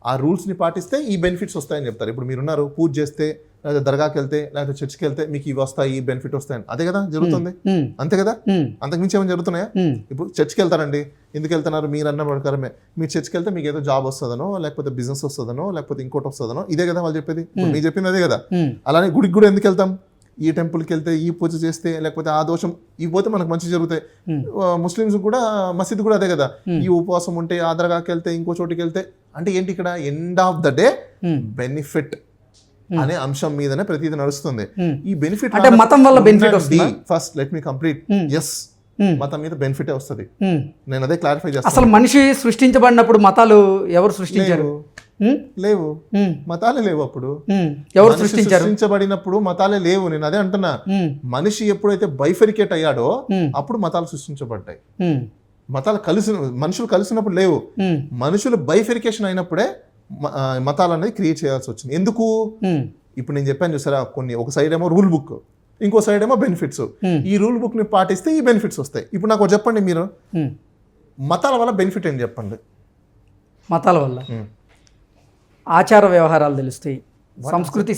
ఆ రూల్స్ని పాటిస్తే ఈ బెనిఫిట్స్ వస్తాయని చెప్తారు. ఇప్పుడు మీరున్నారు పూజ చేస్తే లేదా దర్గాకి వెళ్తే లేకపోతే చర్చ్కి వెళ్తే మీకు ఇవి వస్తాయి ఈ బెనిఫిట్ వస్తాయని. అదే కదా జరుగుతుంది? అంతే కదా? అంతకుమించి ఏమైనా జరుగుతున్నాయా? ఇప్పుడు చర్చ్కి వెళ్తారండి. ఎందుకు వెళ్తున్నారు? మీరు అన్న ప్రకారమే. మీరు చర్చ్కి వెళ్తే మీకు ఏదో జాబ్ వస్తుందనో లేకపోతే బిజినెస్ వస్తుందనో లేకపోతే ఇంకోటి వస్తుందనో ఇదే కదా వాళ్ళు చెప్పేది? మీరు చెప్పింది అదే కదా. అలానే గుడికి కూడా ఎందుకు వెళ్తాం? ఈ టెంపుల్కి వెళ్తే ఈ పూజ చేస్తే లేకపోతే ఆ దోషం ఈ పోతే మనకు మంచి జరుగుతాయి. ముస్లిమ్స్ కూడా మసీద్ కూడా అదే కదా. ఈ ఉపవాసం ఉంటే ఆ దర్గాకి వెళ్తే ఇంకో చోటికి వెళ్తే అంటే ఏంటి ఇక్కడ? End of the day benefit అనే అంశం మీదనే ప్రతిదీ నడుస్తుంది. ఈ బెనిఫిట్ అంటే మతం వల్ల benefit వస్తుందా? First let me complete. Yes మతం మీద బెనిఫిటే వస్తుంది. నేను అదే క్లారిఫై చేస్తాను. అసలు మనిషి సృష్టించబడినప్పుడు మతాలు ఎవరు సృష్టించారు? లేవు. మతాలే లేవు అప్పుడు. ఎవరు సృష్టించారు? సృష్టించబడినప్పుడు మతాలే లేవు. నేను అదే అంటున్నా. మనిషి ఎప్పుడైతే బైఫెరికేట్ అయ్యాడో అప్పుడు మతాలు సృష్టించబడ్డాయి. మతాలు కలిసి మనుషులు కలిసినప్పుడు లేవు. మనుషులు బైఫెరికేషన్ అయినప్పుడే మతాలు అనేది క్రియేట్ చేయాల్సి వచ్చింది. ఎందుకు? ఇప్పుడు నేను చెప్పాను చూసారా కొన్ని ఒక సైడ్ ఏమో రూల్ బుక్ ఇంకో సైడ్ ఏమో బెనిఫిట్స్. ఈ రూల్ బుక్ని పాటిస్తే ఈ బెనిఫిట్స్ వస్తాయి. ఇప్పుడు నాకు చెప్పండి మీరు. మతాల వల్ల బెనిఫిట్ ఏంటి చెప్పండి? మతాల వల్ల. ఆచార వ్యవహారాలు తెలుస్తాయి. సంస్కృతి?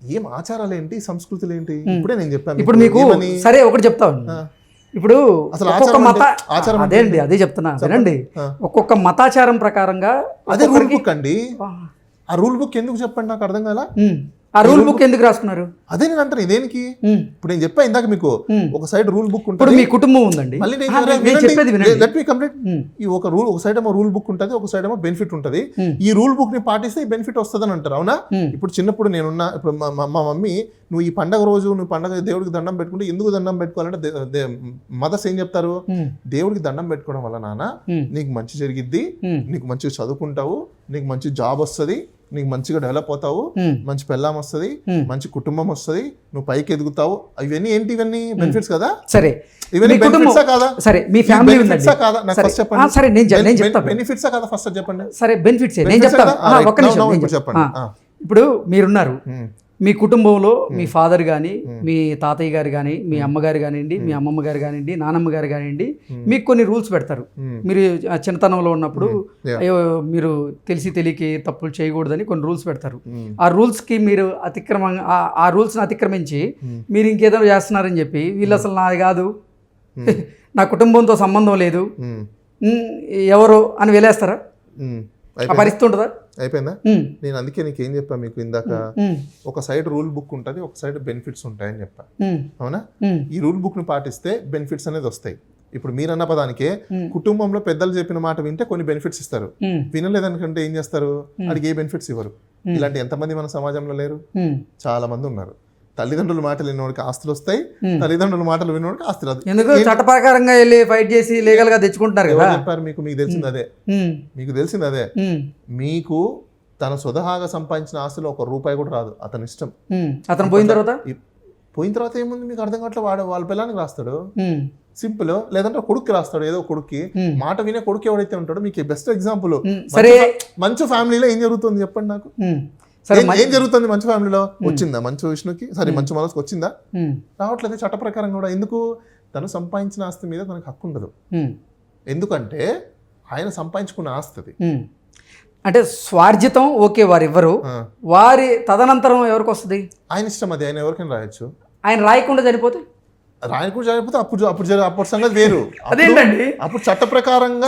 ఏం ఆచారాలు ఏంటి సంస్కృతులు ఏంటి ఇప్పుడే నేను చెప్పాను ఇప్పుడు మీకు? సరే ఒకటి చెప్తాను ఆ. ఇప్పుడు అసలు ఒక్కొక్క మత ఆచారం అదే అండి అదే చెప్తున్నా వినండి. ఆ. ఒక్కొక్క మతాచారం ప్రకారంగా అదే రూల్ బుక్ అండి. ఆ, రూల్ బుక్ ఎందుకు చెప్పండి నాకు అర్థం ఉమ్. ఆ రూల్ బుక్ ఎందుకు రాసుకున్నారు అదే నేను అంటాను ఇదేనికి. ఇప్పుడు నేను చెప్పా ఇందాక మీకు. ఒక సైడ్ రూల్ బుక్ ఉంటుంది. మీ కుటుంబం ఉందండి. మళ్ళీ నేను ఆ, నేను చెప్పేది వినండి. లెట్ మీ కంప్లీట్ ఈ ఒక రూల్ ఒక సైడ్ ఏమో రూల్ బుక్ ఉంటుంది ఒక సైడ్ ఏమో బెనిఫిట్ ఉంటుంది. ఈ రూల్ బుక్ని పాటిస్తే ఈ బెనిఫిట్ వస్తుందని అంటారు అవునా. ఇప్పుడు చిన్నప్పుడు నేనున్న ఇప్పుడు మా- మమ్మీ నువ్వు ఈ పండగ రోజు నువ్వు పండగ దేవుడికి దండం పెట్టుకుంటే ఎందుకు దండం పెట్టుకోవాలంటే మదర్స్ ఏం చెప్తారు? దేవుడికి దండం పెట్టుకోవడం వల్ల నాన్న నీకు మంచి జరిగిద్ది నీకు మంచిగా చదువుకుంటావు నీకు మంచి జాబ్ వస్తుంది నీకు మంచిగా డెవలప్ అవుతావు మంచి పెళ్ళాం వస్తుంది. మంచి కుటుంబం వస్తుంది నువ్వు పైకి ఎదుగుతావు. ఇవన్నీ ఏంటి? ఇవన్నీ బెనిఫిట్స్ కదా? సరే. ఇవన్నీ బెనిఫిట్సా కాదా? సరే మీ ఫ్యామిలీ ఉందండి. కాదా? నాకు సరే. ఫస్ట్ చెప్పండి. సరే నేను నేను చెప్తాను. బెనిఫిట్సా కాదా? ఫస్ట్ చెప్పండి. సరే బెనిఫిట్స్ నేను చెప్తాను. ఒక్క నిమిషం. చెప్పండి. ఇప్పుడు మీరున్నారు. మీ కుటుంబంలో మీ ఫాదర్ కానీ మీ తాతయ్య గారు కానీ మీ అమ్మగారు కానివ్వండి మీ అమ్మమ్మ గారు కానివ్వండి నానమ్మ గారు కానివ్వండి మీకు కొన్ని రూల్స్ పెడతారు. మీరు చిన్నతనంలో ఉన్నప్పుడు మీరు తెలిసి తెలియకి తప్పులు చేయకూడదని కొన్ని రూల్స్ పెడతారు. ఆ రూల్స్కి మీరు అతిక్రమంగా ఆ- రూల్స్ని అతిక్రమించి. మీరు ఇంకేదో చేస్తున్నారని చెప్పి వీళ్ళు అసలు నాది కాదు. [LAUGHS] నా కుటుంబంతో సంబంధం లేదు. ఎవరు అని వెళ్ళేస్తారా? పరిస్థితి ఉంటుందా? అయిపోయిందా? నేను అందుకే నీకు ఏం చెప్పా మీకు ఇందాక. ఒక సైడ్ రూల్ బుక్ ఉంటుంది ఒక సైడ్ బెనిఫిట్స్ ఉంటాయని చెప్పా. అవునా? ఈ రూల్ బుక్ని పాటిస్తే బెనిఫిట్స్ అనేది వస్తాయి. ఇప్పుడు మీరన్న పదానికే Hmm. కుటుంబంలో పెద్దలు చెప్పిన మాట వింటే కొన్ని బెనిఫిట్స్ ఇస్తారు. వినలేదనుకంటే ఏం చేస్తారు? అడిగి ఏ బెనిఫిట్స్ ఇవ్వరు. ఇలాంటి ఎంతమంది మన సమాజంలో లేరు. చాలా మంది ఉన్నారు. తల్లిదండ్రుల మాటలు విన్నోడికి ఆస్తులు వస్తాయి. తల్లిదండ్రుల మాటలు విన్నోడికి ఆస్తులు రాదు. ఎందుకు? చట్ట ప్రకారంగా వెళ్ళి ఫైట్ చేసి లీగల్గా తెచ్చుకుంటున్నారు కదా. చెప్పారు మీకు? మీకు తెలిసింది అదే. మీకు తెలిసింది అదే. మీకు తన స్వతహాగా సంపాదించిన ఆస్తులు ఒక రూపాయి కూడా రాదు. అతని ఇష్టం. అతను పోయిన తర్వాత? పోయిన తర్వాత ఏముంది? మీకు అర్థం కావట్లేదు వాడు వాళ్ళ పిల్లానికి రాస్తాడు. సింపుల్. లేదంటే కొడుక్కి రాస్తాడు. ఏదో కొడుక్కి. మాట వినే కొడుకు ఎవడైతే ఉంటాడో మీకు బెస్ట్ ఎగ్జాంపుల్ సరే. మంచి ఫ్యామిలీలో ఏం జరుగుతుంది చెప్పండి నాకు? ఏం- జరుగుతుంది మంచి ఫ్యామిలీలో వచ్చిందా మంచి విష్ణుకి? సరే మంచి మనసుకు వచ్చిందా? రావట్లేదు చట్ట ప్రకారం కూడా. ఎందుకు? తను సంపాదించిన ఆస్తి మీద తనకు హక్కు ఉండదు. ఎందుకంటే ఆయన సంపాదించుకున్న ఆస్తి. అంటే స్వార్జితం ఓకే వారు ఇవ్వరు. వారి తదనంతరం ఎవరికి వస్తుంది? ఆయన ఇష్టం అది. ఆయన ఎవరికైనా రాయొచ్చు. ఆయన రాయకుండా చనిపోతే? రాయన కూడా జరిగిపోతే అప్పుడు అప్పుడు అప్పుడు సంగతి వేరు. అదేంటండి? అప్పుడు చట్ట ప్రకారంగా.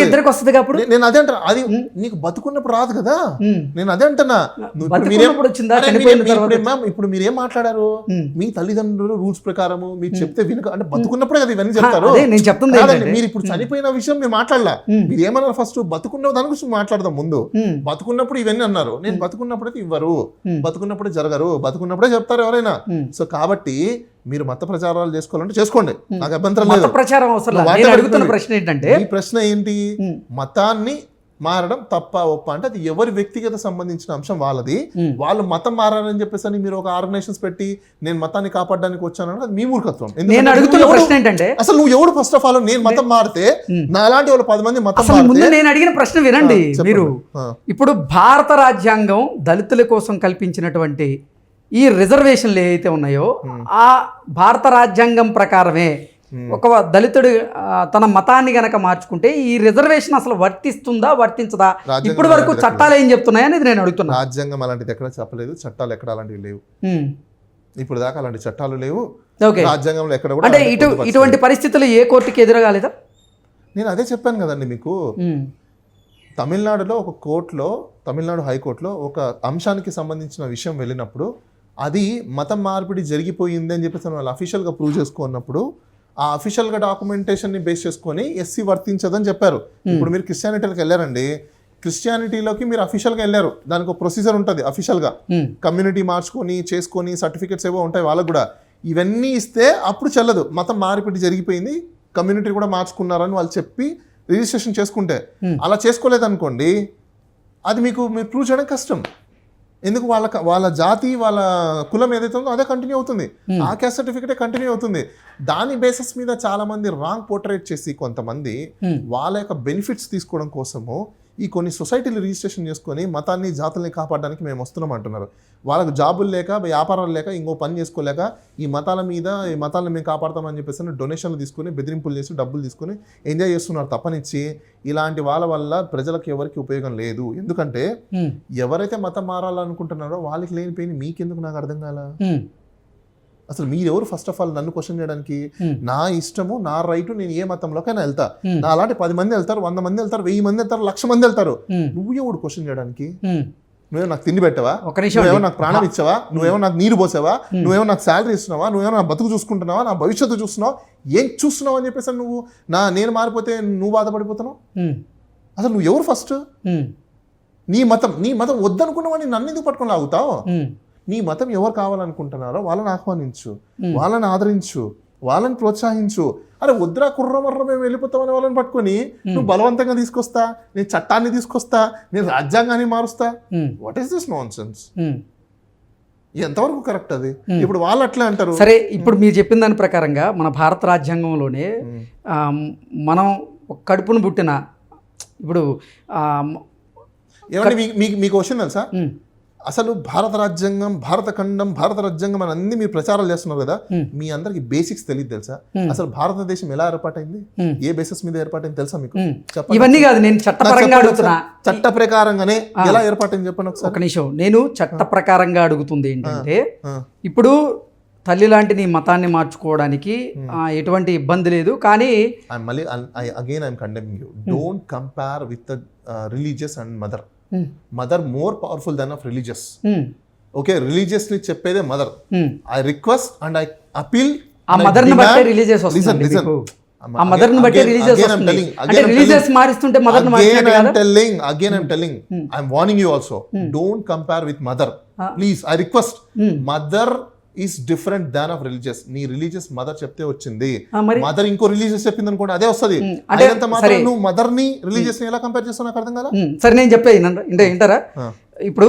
ఇద్దరికి వస్తుంది అప్పుడు? నే- నేను అదే అంటున్నా అది నీకు బతుకున్నప్పుడు రాదు కదా. నేను అదే అంటున్నా. నువ్వు ఇప్పుడు మీరేం- మాట్లాడారు. మీ తల్లిదండ్రులు రూల్స్ ప్రకారము మీరు చెప్తే వినక అంటే బతుకున్నప్పుడే కదా ఇవన్నీ చెప్తారు. నేను చెప్తుంది మీరు ఇప్పుడు చనిపోయిన విషయం మీరు మాట్లాడలా. మీరు ఏమన్నారు ఫస్ట్ బతుకున్న దాని గురించి మాట్లాడదాం ముందు. బతుకున్నప్పుడు ఇవన్నీ అన్నారు. నేను బతుకున్నప్పుడైతే ఇవ్వరు. బతుకున్నప్పుడే జరగరు. బతుకున్నప్పుడే చెప్తారు ఎవరైనా. సో కాబట్టి మీరు మత ప్రచారాలు చేసుకోవాలంటే చేసుకోండి నాకు అభ్యంతరం లేదు ప్రచారం అవసరం అడుగుతున్న. ప్రశ్న ఏంటంటే ఈ ప్రశ్న ఏంటి. మతాన్ని మారడం తప్ప ఒప్ప అంటే అది ఎవరి వ్యక్తిగత సంబంధించిన అంశం వాళ్ళది. వాళ్ళు మతం మారారని చెప్పేసి అని మీరు ఒక ఆర్గనైజేషన్స్ పెట్టి నేను మతాన్ని కాపాడడానికి వచ్చానని అది మీ మూర్ఖత్వం నేను అడుగుతున్న ప్రశ్న ఏంటంటే అసలు నువ్వు ఎవడు ఫస్ట్ ఆఫ్ ఆల్ నేను మతం మారితే నా అలాంటి వాళ్ళు పది మంది మతం ముందు నేను అడిగిన ప్రశ్న వినండి. మీరు. ఇప్పుడు భారత రాజ్యాంగం దళితుల కోసం కల్పించినటువంటి ఈ రిజర్వేషన్లు ఏవైతే ఉన్నాయో ఆ భారత రాజ్యాంగం ప్రకారమే ఒక దళితుడు తన మతాన్ని గనక మార్చుకుంటే ఈ రిజర్వేషన్ అసలు వర్తిస్తుందా వర్తించదా? ఇప్పటి వరకు చట్టాలు ఏం చెప్తున్నాయి అనేది నేను అడుగుతున్నా. రాజ్యాంగం అలాంటిది ఎక్కడ చెప్పలేదు చట్టాలు ఎక్కడ అలాంటివి లేవు. ఇప్పుడు దాకా అలాంటి చట్టాలు లేవు. ఓకే. రాజ్యాంగంలో ఎక్కడ కూడా అంటే ఇటు. ఇటువంటి పరిస్థితులు ఏ కోర్టుకి ఎదురగాలేదా? నేను అదే చెప్పాను కదండి మీకు. తమిళనాడులో ఒక కోర్టులో తమిళనాడు హైకోర్టులో ఒక అంశానికి సంబంధించిన విషయం వెళ్ళినప్పుడు అది మతం మార్పిడి జరిగిపోయింది అని చెప్పేసి వాళ్ళు అఫీషియల్గా ప్రూవ్ చేసుకున్నప్పుడు ఆ అఫీషియల్గా డాక్యుమెంటేషన్ని బేస్ చేసుకొని ఎస్సీ వర్తించదని చెప్పారు. ఇప్పుడు మీరు క్రిస్టియానిటీకి వెళ్ళారండి. క్రిస్టియానిటీలోకి మీరు అఫీషియల్గా వెళ్ళారు. దానికి ఒక ప్రొసీజర్ ఉంటుంది అఫీషియల్గా. కమ్యూనిటీ మార్చుకొని చేసుకొని సర్టిఫికెట్స్ ఏవో ఉంటాయి వాళ్ళకు కూడా. ఇవన్నీ ఇస్తే అప్పుడు చెల్లదు. మతం మార్పిడి జరిగిపోయింది. కమ్యూనిటీ కూడా మార్చుకున్నారని వాళ్ళు చెప్పి రిజిస్ట్రేషన్ చేసుకుంటే. Hmm. అలా చేసుకోలేదనుకోండి అది మీకు మీరు ప్రూవ్ చేయడం కష్టం. ఎందుకు వాళ్ళ వాళ్ళ జాతి వాళ్ళ కులం ఏదైతే ఉందో అదే కంటిన్యూ అవుతుంది. ఆ క్యాస్ట్ సర్టిఫికేటే కంటిన్యూ అవుతుంది. దాని బేసిస్ మీద చాలా మంది రాంగ్ పోర్ట్రేట్ చేసి కొంతమంది Hmm. వాళ్ళ యొక్క బెనిఫిట్స్ తీసుకోవడం కోసము ఈ కొన్ని సొసైటీలు రిజిస్ట్రేషన్ చేసుకొని మతాన్ని జాతుల్ని కాపాడడానికి మేము వస్తున్నాం అంటున్నారు వాళ్ళకు జాబులు లేక వ్యాపారాలు లేక ఇంకో పని చేసుకోలేక ఈ మతాల మీద ఈ మతాలను మేము కాపాడతామని చెప్పేసి డొనేషన్లు తీసుకొని బెదిరింపులు చేసి డబ్బులు తీసుకొని ఎంజాయ్ చేస్తున్నారు తప్పనిచ్చి ఇలాంటి వాళ్ళ వల్ల ప్రజలకు ఎవరికి ఉపయోగం లేదు ఎందుకంటే. ఎవరైతే మతం మారాలనుకుంటున్నారో వాళ్ళకి లేని పెయిన్ మీకెందుకు నాకు అర్థం కాల. అసలు మీరెవరు ఫస్ట్ ఆఫ్ ఆల్ నన్ను క్వశ్చన్ చేయడానికి Hmm. నా ఇష్టము నా రైట్ నేను ఏ మతంలోకైనా వెళ్తా Hmm. నా అలాంటి పది మంది వెళ్తారు వంద మంది వెళ్తారు వెయ్యి మంది వెళ్తారు లక్ష మంది వెళ్తారు ఉమ్. నువ్వు ఎవడు క్వశ్చన్ చేయడానికి. నువ్వేమో నాకు తిండి పెట్టవా ఒక నిమిషం నువ్వేమో. నాకు ప్రాణం ఇచ్చావా నువ్వేమో నాకు నీరు పోసావా నువ్వేమో నాకు శాలరీ ఇస్తున్నావా నువ్వేమో నా బతుకు చూసుకుంటున్నావా నా భవిష్యత్తు చూస్తున్నావా ఏం చూస్తున్నావు అని చెప్పేసి నువ్వు నా నేను మారిపోతే నువ్వు బాధపడిపోతున్నావు. అసలు నువ్వు ఎవరు ఫస్ట్. నీ మతం నీ మతం వద్దనుకున్నావని నన్ను ఎందుకు పట్టుకొని లాగుతావు. నీ మతం ఎవరు కావాలనుకుంటున్నారో వాళ్ళని ఆహ్వానించు వాళ్ళని ఆదరించు వాళ్ళని ప్రోత్సహించు. అరే వద్దురా కుర్ర మర్ర మేము వెళ్ళిపోతామని వాళ్ళని పట్టుకొని నువ్వు బలవంతంగా తీసుకొస్తా నేను చట్టాన్ని తీసుకొస్తా నేను రాజ్యాంగాన్ని మారుస్తా. What is this nonsense. ఎంతవరకు కరెక్ట్ అది? ఇప్పుడు వాళ్ళు అట్లా అంటారు. సరే ఇప్పుడు మీరు చెప్పిన దాని ప్రకారంగా మన భారత రాజ్యాంగంలోనే మనం కడుపును పుట్టిన ఇప్పుడు మీకు మీకు మీకు క్వశ్చన్ తెలుసా? అసలు భారత రాజ్యాంగం భారత ఖండం భారత రాజ్యాంగం అని అన్ని మీరు ప్రచారాలు చేస్తున్నారు కదా. మీ అందరికి బేసిక్స్ తెలియదు తెలుసా? అసలు భారతదేశం ఎలా ఏర్పాటైంది. ఏ బేసిస్ మీద ఏర్పాటైంది తెలుసా మీకు? ఇవన్నీ కాదు నేను చట్టపరంగా అడుగుతున్నా. చట్ట ప్రకారంగానే ఎలా ఏర్పాటైంది చెప్పండి ఒకసారి. ఒక నిమిషం. నేను చట్ట ప్రకారంగా అడుగుతుంది ఏంటంటే. ఇప్పుడు తల్లి లాంటి నీ మతాన్ని మార్చుకోవడానికి ఎటువంటి ఇబ్బంది లేదు కానీ మళ్ళీ again I'm condemning you don't compare with religious and mother mother more powerful then of religious okay religiously చెప్పేదే mother. I request and I appeal ఆ మదర్ని బట్టే రిలీజియస్ వస్తుంది. ఆ మదర్ని బట్టే రిలీజియస్ వస్తుంది. అంటే రిలీజియస్ మారిస్తుంటే మదర్ని again మార్చినట్టు i'm కదా? telling again i'm telling. I'm warning you also. Don't compare with mother. Please i request mother is different than of religious. నీ రిలీజియస్ మదర్ చెప్తే వచ్చింది. మదర్ ఇంకో రిలీజియస్ చెప్పింది అనుకోండి అదే వస్తది. అయినంత మాత్రం నువ్వు మదర్ని రిలీజియస్ని ఎలా కంపేర్ చేస్తావు నాకు అర్థం కదా సరే నేను చెప్పే అంటే వింటారా? ఆ. ఇప్పుడు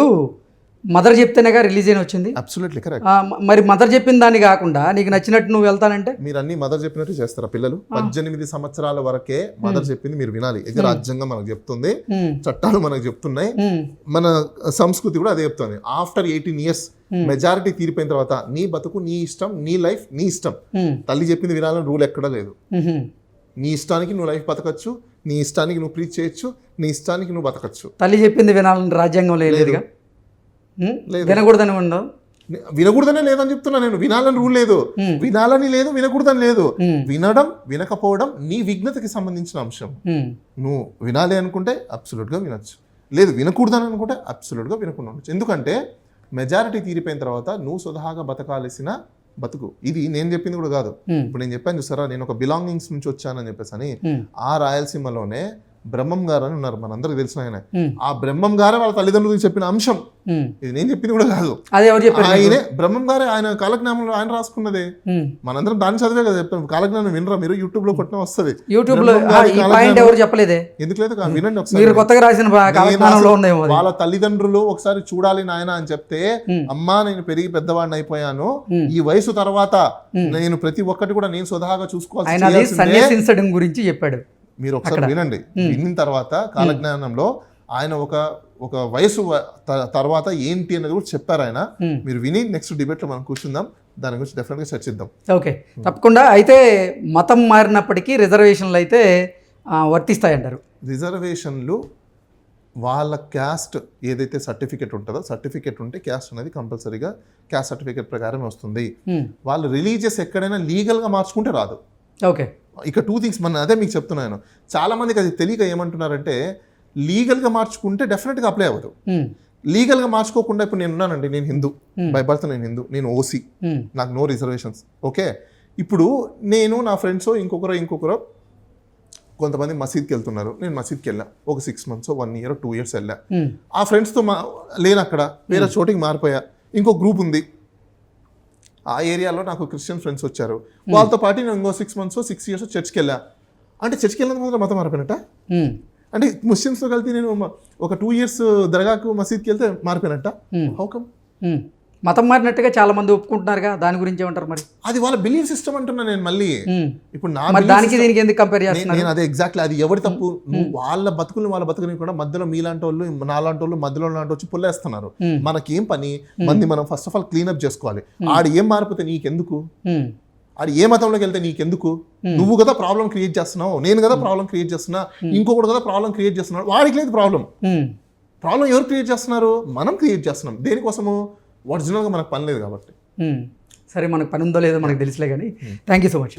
మదర్ చెప్తేనేగా రిలీజియన్ వచ్చింది. అబ్సల్యూట్లీ కరెక్ట్ మరి మదర్ చెప్పిన దాన్ని కాకుండా నీకు నచ్చినట్టు నువ్వు వెళ్తానంటే? మీరు అన్ని మదర్ చెప్పినట్టు చేస్తారా పిల్లలు? పద్దెనిమిది సంవత్సరాల వరకే మదర్ చెప్పింది మీరు వినాలి. ఇది రాజ్యాంగం మనకు చెప్తుంది. చట్టాలు మనకు చెప్తున్నాయి. మన సంస్కృతి కూడా అదే చెప్తుంది. ఆఫ్టర్ ఎయిటీన్ ఇయర్స్ మెజారిటీ తీరిపోయిన తర్వాత నీ బతుకు నీ ఇష్టం నీ లైఫ్ నీ ఇష్టం. తల్లి చెప్పింది వినాలని రూల్ ఎక్కడా లేదు. నీ ఇష్టానికి నువ్వు లైఫ్ బతకచ్చు నీ ఇష్టానికి నువ్వు ప్రీచ్ చేయొచ్చు నీ ఇష్టానికి నువ్వు బతకచ్చు. తల్లి చెప్పింది వినాలని రాజ్యాంగం? లేదు. వినకూడదని ఉండదు ని- వినకూడదనే లేదని చెప్తున్నా నేను. వినాలని రూల్ లేదు. వినాలని లేదు వినకూడదని లేదు. వినడం వినకపోవడం నీ విఘ్నతకి సంబంధించిన అంశం. నువ్వు వినాలి అనుకుంటే అబ్సల్యూట్గా వినొచ్చు. లేదు వినకూడదని అనుకుంటే అబ్సల్యూట్గా వినకుండా ఉండొచ్చు. ఎందుకంటే మెజారిటీ తీరిపోయిన తర్వాత నువ్వు స్వతహాగా బతకాల్సిన బతుకు. ఇది నేను చెప్పింది కూడా కాదు. ఇప్పుడు నేను చెప్పాను చూసారా నేను ఒక బిలాంగింగ్స్ నుంచి వచ్చానని చెప్పేసి అని ఆ రాయలసీమలోనే బ్రహ్మం గారు అని ఉన్నారు మనందరికి తెలిసిన ఆయన. ఆ బ్రహ్మం గారే వాళ్ళ తల్లిదండ్రులకు చెప్పిన అంశం. ఇది నేను చెప్పింది కూడా కాదు? ఆయనే బ్రహ్మం గారే ఆయన కాలజ్ఞానంలో ఆయన రాసుకున్నదే. మనందరం దాన్ని చదివే కదా చెప్తాం కాలజ్ఞానం వినరా మీరు? యూట్యూబ్లో కొట్టిన వస్తుంది. యూట్యూబ్లో ఎవరు చెప్పలేదే? ఎందుకు లేదు? వినండి ఒకసారి. కొత్తగా రాసిన. వాళ్ళ తల్లిదండ్రులు ఒకసారి చూడాలి నాయన అని చెప్తే. అమ్మా నేను పెరిగి పెద్దవాడిని అయిపోయాను. ఈ వయసు తర్వాత నేను ప్రతి ఒక్కటి కూడా నేను స్వతహాగా. సన్యాసించడం గురించి చెప్పాడు. మీరు ఒకసారి వినండి. విన్న తర్వాత కాలజ్ఞానంలో ఆయన ఒక ఒక వయసు తర్వాత ఏంటి అనేది కూడా చెప్పారు ఆయన. మీరు విని నెక్స్ట్ డిబేట్లో మనం కూర్చుందాం. దాని గురించి డెఫినెట్గా చర్చిద్దాం. ఓకే. తప్పకుండా అయితే మతం మారినప్పటికీ రిజర్వేషన్లు అయితే ఆ, వర్తిస్తాయంటారు. రిజర్వేషన్లు వాళ్ళ క్యాస్ట్ ఏదైతే సర్టిఫికెట్ ఉంటుందో సర్టిఫికెట్ ఉంటే క్యాస్ట్ అనేది కంపల్సరీగా క్యాస్ట్ సర్టిఫికెట్ ప్రకారం వస్తుంది. వాళ్ళు రిలీజియస్ ఎక్కడైనా లీగల్గా మార్చుకుంటే రాదు. ఓకే. ఇక టూ థింగ్స్ మన అదే మీకు చెప్తున్నాను చాలా మందికి అది తెలియక ఏమంటున్నారంటే లీగల్గా మార్చుకుంటే డెఫినెట్గా అప్లై అవ్వదు. లీగల్గా మార్చుకోకుండా ఇప్పుడు నేను ఉన్నానండి నేను హిందూ. బై బర్త్ నేను హిందూ నేను ఓసీ నాకు నో రిజర్వేషన్స్ ఓకే ఇప్పుడు నేను నా ఫ్రెండ్స్ ఇంకొకరో ఇంకొకరో కొంతమంది మసీద్కి వెళ్తున్నారు నేను మసీద్కి వెళ్ళా ఒక six months one year two years వెళ్ళా. ఆ ఫ్రెండ్స్తో మా లేను అక్కడ వేరే చోటికి మారిపోయా. ఇంకో గ్రూప్ ఉంది. ఆ ఏరియాలో నాకు క్రిస్టియన్ ఫ్రెండ్స్ వచ్చారు. వాళ్ళతో పాటు నేను ఇంకో సిక్స్ మంత్స్ సిక్స్ ఇయర్స్ చర్చ్కి వెళ్ళా. అంటే చర్చ్కి వెళ్ళినందుకు మాత్రం మతం మారిపోయినట్ట? ఉమ్, అంటే ముస్లిమ్స్తో కలిపి నేను ఒక టూ ఇయర్స్ దర్గాకు మసీద్కి వెళ్తే మారిపోయినట్ట. హౌకమ్. మతం మారినట్టుగా చాలా మంది ఒప్పుకుంటున్నారుగా దాని గురించి ఏమంటారు మరి? అది వాళ్ళ బిలీఫ్ సిస్టమ్ అంటున్నా నేను మళ్ళీ. ఇప్పుడు నా దానికి దీనికి ఎందుకు కంపేర్ నేను- చేస్తున్నారు? నేను అదే ఎగ్జాక్ట్లీ అది ఎవరి తప్పు? నువ్వు వాళ్ళ బతుకులు వాళ్ళ బతుకుని కూడా మధ్యలో మీలాంటి వాళ్ళు నాలాంటి వాళ్ళు మధ్యలో లాంటి వచ్చి పుల్లేస్తున్నారు. మనకేం పని? మంది మనం ఫస్ట్ ఆఫ్ ఆల్ క్లీనప్ చేసుకోవాలి. ఆడు ఏం మారిపోతే నీకెందుకు? ఆడు ఏ మతంలోకి వెళ్తే నీకెందుకు? నువ్వు కదా ప్రాబ్లం క్రియేట్ చేస్తున్నావు నేను కదా ప్రాబ్లం క్రియేట్ చేస్తున్నా ఇంకొకటి కదా ప్రాబ్లం క్రియేట్ చేస్తున్నాడు వాడికి లేదు ప్రాబ్లం. ప్రాబ్లం ఎవరు క్రియేట్ చేస్తున్నారు? మనం క్రియేట్ చేస్తున్నాం. దేనికోసము? ఒరిజినల్గా మనకు పని లేదు కాబట్టి. సరే మనకు పని ఉందో లేదో మనకు తెలుసులే కానీ థ్యాంక్ యూ సో మచ్